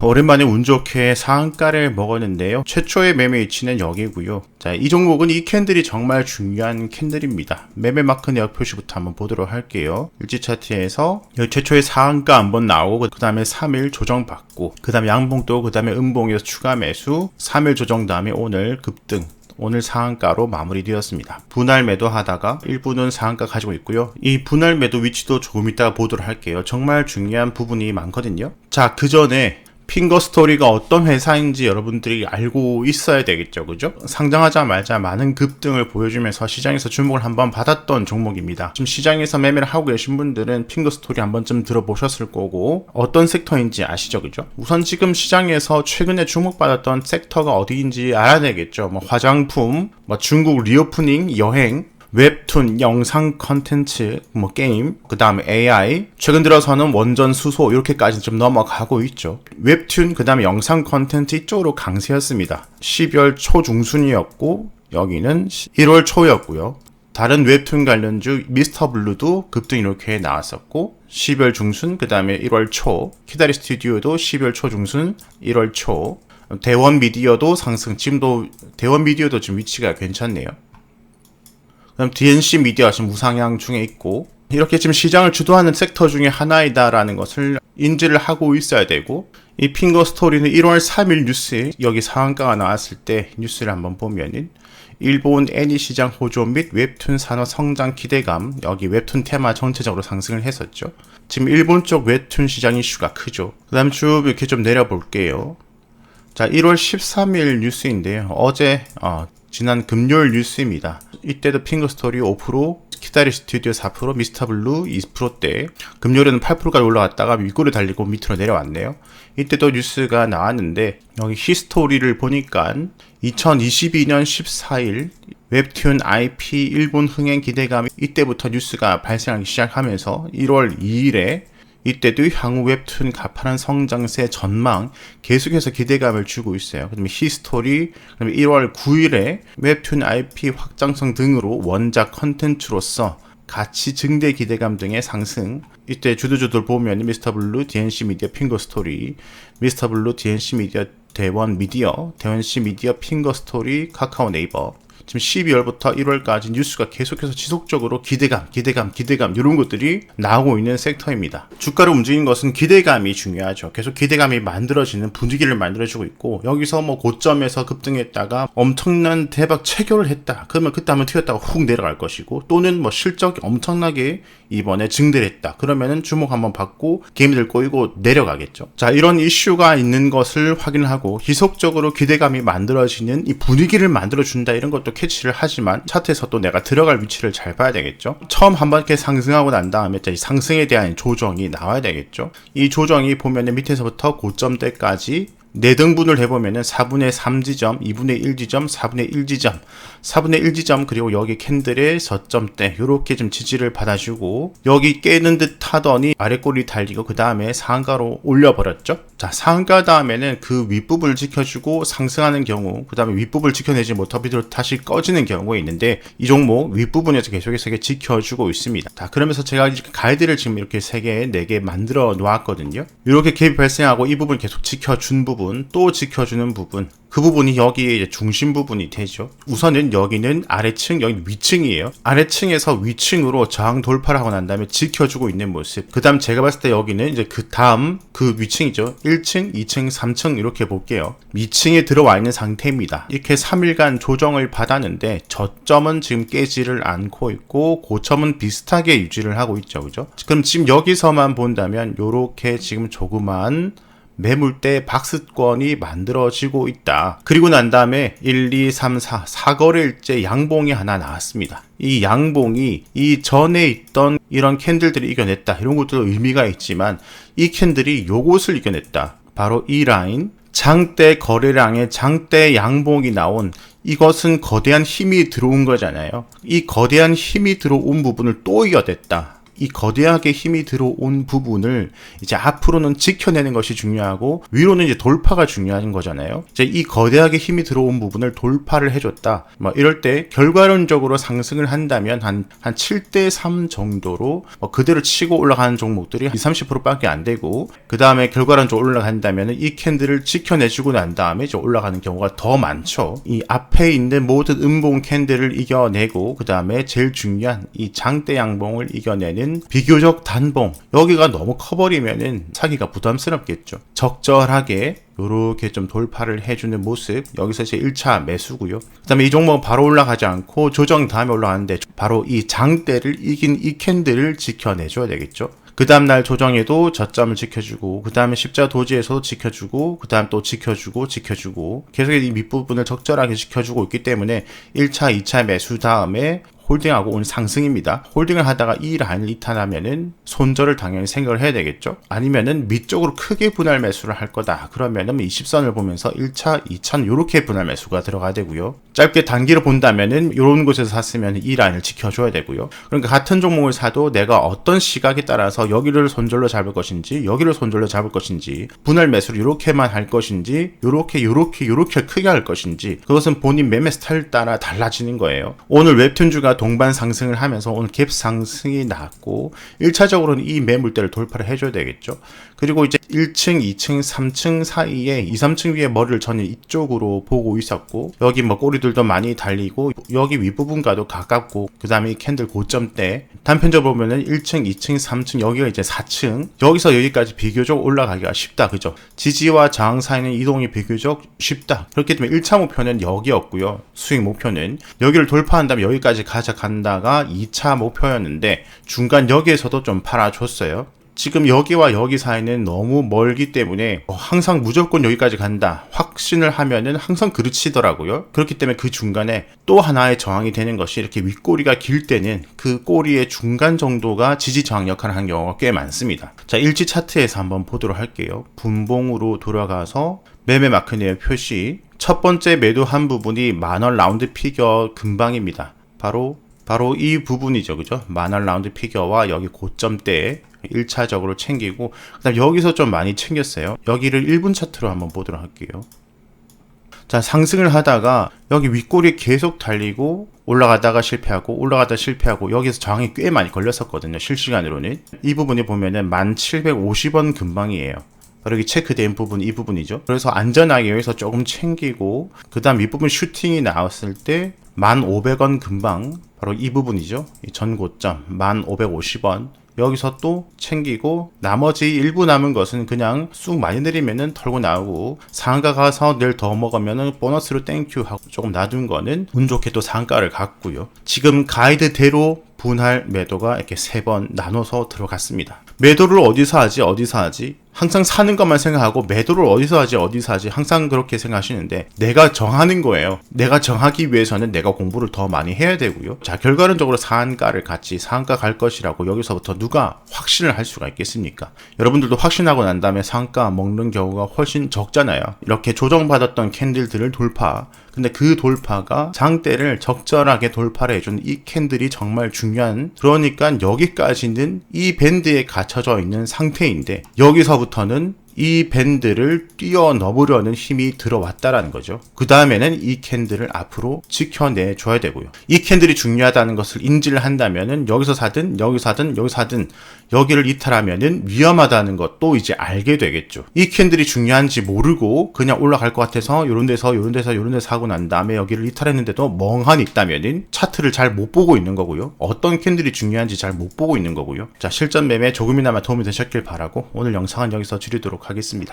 오랜만에 운 좋게 상한가를 먹었는데요. 최초의 매매 위치는 여기고요. 자, 이 종목은 이 캔들이 정말 중요한 캔들입니다. 매매 마크 내역 표시부터 한번 보도록 할게요. 일지 차트에서 최초의 상한가 한번 나오고 그 다음에 3일 조정받고 그 다음에 양봉도 그 다음에 음봉에서 추가 매수 3일 조정 다음에 오늘 급등 오늘 상한가로 마무리되었습니다. 분할 매도 하다가 일부는 상한가 가지고 있고요. 이 분할 매도 위치도 조금 이따가 보도록 할게요. 정말 중요한 부분이 많거든요. 자, 그 전에 핑거 스토리가 어떤 회사인지 여러분들이 알고 있어야 되겠죠. 그죠? 상장하자마자 많은 급등을 보여주면서 시장에서 주목을 한번 받았던 종목입니다. 지금 시장에서 매매를 하고 계신 분들은 핑거 스토리 한 번쯤 들어보셨을 거고 어떤 섹터인지 아시죠. 그죠? 우선 지금 시장에서 최근에 주목받았던 섹터가 어디인지 알아야 되겠죠. 뭐 화장품, 뭐 중국 리오프닝, 여행, 웹툰, 영상 컨텐츠, 뭐 게임, 그 다음에 AI, 최근 들어서는 원전 수소 이렇게까지 좀 넘어가고 있죠. 웹툰, 그 다음에 영상 컨텐츠 이쪽으로 강세였습니다. 12월 초 중순이었고 여기는 1월 초였고요. 다른 웹툰 관련주 미스터 블루도 급등 이렇게 나왔었고 12월 중순 그 다음에 1월 초 키다리 스튜디오도 12월 초 중순 1월 초 대원 미디어도 상승 지금도 대원 미디어도 지금 위치가 괜찮네요. 그럼 DNC 미디어 지금 우상향 중에 있고 이렇게 지금 시장을 주도하는 섹터 중에 하나이다라는 것을 인지를 하고 있어야 되고 이 핑거 스토리는 1월 3일 뉴스에 여기 상한가가 나왔을 때 뉴스를 한번 보면은 일본 애니 시장 호조 및 웹툰 산업 성장 기대감 여기 웹툰 테마 전체적으로 상승을 했었죠. 지금 일본 쪽 웹툰 시장 이슈가 크죠. 그다음 쭉 이렇게 좀 내려볼게요. 자, 1월 13일 뉴스인데요. 어제 어, 지난 금요일 뉴스입니다. 이때도 핑거스토리 5%, 키다리 스튜디오 4%, 미스터블루 20%대, 금요일에는 8%까지 올라갔다가 윗골을 달리고 밑으로 내려왔네요. 이때도 뉴스가 나왔는데 여기 히스토리를 보니까 2022년 14일 웹툰 IP 일본 흥행 기대감이 이때부터 뉴스가 발생하기 시작하면서 1월 2일에 이때도 향후 웹툰 가파른 성장세 전망 계속해서 기대감을 주고 있어요. 그다음에 히스토리, 그다음에 1월 9일에 웹툰 IP 확장성 등으로 원작 컨텐츠로서 가치 증대 기대감 등의 상승. 이때 주도주들 보면 미스터 블루, DNC 미디어, 핑거 스토리, 미스터 블루, DNC 미디어, 대원 미디어, 대원시 미디어, 핑거 스토리, 카카오 네이버. 지금 12월부터 1월까지 뉴스가 계속해서 지속적으로 기대감, 기대감, 기대감 이런 것들이 나오고 있는 섹터입니다. 주가를 움직이는 것은 기대감이 중요하죠. 계속 기대감이 만들어지는 분위기를 만들어주고 있고 여기서 뭐 고점에서 급등했다가 엄청난 대박 체결을 했다. 그러면 그때 한번 튀었다가 훅 내려갈 것이고 또는 뭐 실적이 엄청나게 이번에 증대를 했다. 그러면은 주목 한번 받고 게임들 꼬이고 내려가겠죠. 자 이런 이슈가 있는 것을 확인하고 지속적으로 기대감이 만들어지는 이 분위기를 만들어준다 이런 것도 캐치를 하지만 차트에서 또 내가 들어갈 위치를 잘 봐야 되겠죠. 처음 한 번 이렇게 상승하고 난 다음에 이 상승에 대한 조정이 나와야 되겠죠. 이 조정이 보면은 밑에서부터 고점대까지 4등분을 해보면 은 4분의 3지점, 2분의 1지점, 4분의 1지점, 4분의 1지점, 그리고 여기 캔들의 저점대, 요렇게 좀 지지를 받아주고, 여기 깨는 듯 하더니 아래 꼬리 달리고, 그 다음에 상한가로 올려버렸죠? 자, 상한가 다음에는 그 윗부분을 지켜주고 상승하는 경우, 그 다음에 윗부분을 지켜내지 못하고 다시 꺼지는 경우가 있는데, 이 종목 윗부분에서 계속해서 지켜주고 있습니다. 자, 그러면서 제가 가이드를 지금 이렇게 3개, 4개 만들어 놓았거든요. 이렇게 갭이 발생하고 이 부분 계속 지켜준 부분, 부분, 또 지켜주는 부분, 그 부분이 여기에 이제 중심 부분이 되죠. 우선은 여기는 아래층, 여기 위층이에요. 아래층에서 위층으로 저항 돌파를 하고 난 다음에 지켜주고 있는 모습. 그 다음 제가 봤을 때 여기는 이제 그 다음 그 위층이죠. 1층, 2층, 3층 이렇게 볼게요. 위층에 들어와 있는 상태입니다. 이렇게 3일간 조정을 받았는데 저점은 지금 깨지를 않고 있고 고점은 비슷하게 유지를 하고 있죠. 그죠? 그럼 지금 여기서만 본다면 요렇게 지금 조그만 매물대 박스권이 만들어지고 있다. 그리고 난 다음에 1, 2, 3, 4, 4거래일째 양봉이 하나 나왔습니다. 이 양봉이 이 전에 있던 이런 캔들들이 이겨냈다. 이런 것도 의미가 있지만 이 캔들이 요것을 이겨냈다. 바로 이 라인, 장대 거래량의 장대 양봉이 나온 이것은 거대한 힘이 들어온 거잖아요. 이 거대한 힘이 들어온 부분을 또 이겨냈다. 이 거대하게 힘이 들어온 부분을 이제 앞으로는 지켜내는 것이 중요하고 위로는 이제 돌파가 중요한 거잖아요. 이제 이 거대하게 힘이 들어온 부분을 돌파를 해줬다. 뭐 이럴 때 결과론적으로 상승을 한다면 한, 한 7대 3 정도로 뭐 그대로 치고 올라가는 종목들이 20, 30%밖에 안 되고 그 다음에 결과론적으로 올라간다면 이 캔들을 지켜내주고 난 다음에 이제 올라가는 경우가 더 많죠. 이 앞에 있는 모든 음봉 캔들을 이겨내고 그 다음에 제일 중요한 이 장대 양봉을 이겨내는 비교적 단봉 여기가 너무 커버리면은 사기가 부담스럽겠죠. 적절하게 요렇게 좀 돌파를 해주는 모습 여기서 이제 1차 매수고요 그 다음에 이 종목은 바로 올라가지 않고 조정 다음에 올라가는데 바로 이 장대를 이긴 이 캔들을 지켜내줘야 되겠죠 그 다음날 조정에도 저점을 지켜주고 그 다음에 십자 도지에서도 지켜주고 그 다음 또 지켜주고 지켜주고 계속 이 밑부분을 적절하게 지켜주고 있기 때문에 1차 2차 매수 다음에 홀딩하고 오늘 상승입니다. 홀딩을 하다가 이 라인을 이탈하면은 손절을 당연히 생각을 해야 되겠죠. 아니면은 밑쪽으로 크게 분할 매수를 할 거다. 그러면은 20선을 보면서 1차, 2차는 이렇게 분할 매수가 들어가야 되고요. 짧게 단기로 본다면은 이런 곳에서 샀으면 이 라인을 지켜줘야 되고요. 그러니까 같은 종목을 사도 내가 어떤 시각에 따라서 여기를 손절로 잡을 것인지 여기를 손절로 잡을 것인지 분할 매수를 이렇게만 할 것인지 이렇게 이렇게 이렇게 크게 할 것인지 그것은 본인 매매 스타일 따라 달라지는 거예요. 오늘 웹툰주가 동반 상승을 하면서 오늘 갭 상승이 났고 1차적으로는 이 매물대를 돌파를 해줘야 되겠죠. 그리고 이제 1층, 2층, 3층 사이에 2, 3층 위에 머리를 저는 이쪽으로 보고 있었고 여기 뭐 꼬리들도 많이 달리고 여기 윗부분과도 가깝고 그 다음에 이 캔들 고점대 단편적으로 보면은 1층, 2층, 3층 여기가 이제 4층. 여기서 여기까지 비교적 올라가기가 쉽다. 그죠? 지지와 저항 사이는 이동이 비교적 쉽다. 그렇기 때문에 1차 목표는 여기였고요. 수익 목표는 여기를 돌파한다면 여기까지 가져간다가 2차 목표였는데 중간 여기에서도 좀 팔아줬어요 지금 여기와 여기 사이는 너무 멀기 때문에 어, 항상 무조건 여기까지 간다 확신을 하면은 항상 그르치더라고요. 그렇기 때문에 그 중간에 또 하나의 저항이 되는 것이 이렇게 윗꼬리가 길 때는 그 꼬리의 중간 정도가 지지 저항 역할을 하는 경우가 꽤 많습니다. 자 일지 차트에서 한번 보도록 할게요. 분봉으로 돌아가서 매매 마크네의 표시. 첫 번째 매도한 부분이 만원 라운드 피겨 근방입니다. 바로 바로 이 부분이죠. 그죠? 만원 라운드 피겨와 여기 고점대에 1차적으로 챙기고 그다음 여기서 좀 많이 챙겼어요. 여기를 1분 차트로 한번 보도록 할게요. 자, 상승을 하다가 여기 윗골이 계속 달리고 올라가다가 실패하고 올라가다 실패하고 여기서 저항이 꽤 많이 걸렸었거든요. 실시간으로는. 이 부분이 보면은 1750원 근방이에요. 바로 여기 체크된 부분 이 부분이죠. 그래서 안전하게 여기서 조금 챙기고 그다음 윗부분 슈팅이 나왔을 때 1,500원 금방 바로 이 부분이죠. 이 전고점 1,550원 여기서 또 챙기고 나머지 일부 남은 것은 그냥 쑥 많이 내리면은 털고 나오고 상가 가서 내일 더 먹으면은 보너스로 땡큐 하고 조금 놔둔 거는 운 좋게 또 상가를 갔고요. 지금 가이드대로 분할 매도가 이렇게 세 번 나눠서 들어갔습니다. 매도를 어디서 하지 어디서 하지 항상 사는 것만 생각하고 매도를 어디서 하지 어디서 하지 항상 그렇게 생각하시는데 내가 정하는 거예요. 내가 정하기 위해서는 내가 공부를 더 많이 해야 되고요. 자 결과론적으로 상한가를 같이 상한가 갈 것이라고 여기서부터 누가 확신을 할 수가 있겠습니까? 여러분들도 확신하고 난 다음에 상한가 먹는 경우가 훨씬 적잖아요. 이렇게 조정받았던 캔들들을 돌파 근데 그 돌파가 장대를 적절하게 돌파를 해준 이 캔들이 정말 중요한 그러니까 여기까지는 이 밴드에 갇혀져 있는 상태인데 여기서 부터는 이 밴드를 뛰어넘으려는 힘이 들어왔다라는 거죠. 그 다음에는 이 캔들을 앞으로 지켜내 줘야 되고요. 이 캔들이 중요하다는 것을 인지를 한다면은 여기서 사든 여기서 사든 여기서 사든 여기를 이탈하면은 위험하다는 것도 이제 알게 되겠죠. 이 캔들이 중요한지 모르고 그냥 올라갈 것 같아서 요런 데서 요런 데서 요런 데서 하고 난 다음에 여기를 이탈했는데도 멍하니 있다면은 차트를 잘 못 보고 있는 거고요. 어떤 캔들이 중요한지 잘 못 보고 있는 거고요. 자, 실전 매매 조금이나마 도움이 되셨길 바라고 오늘 영상은 여기서 줄이도록 하겠습니다.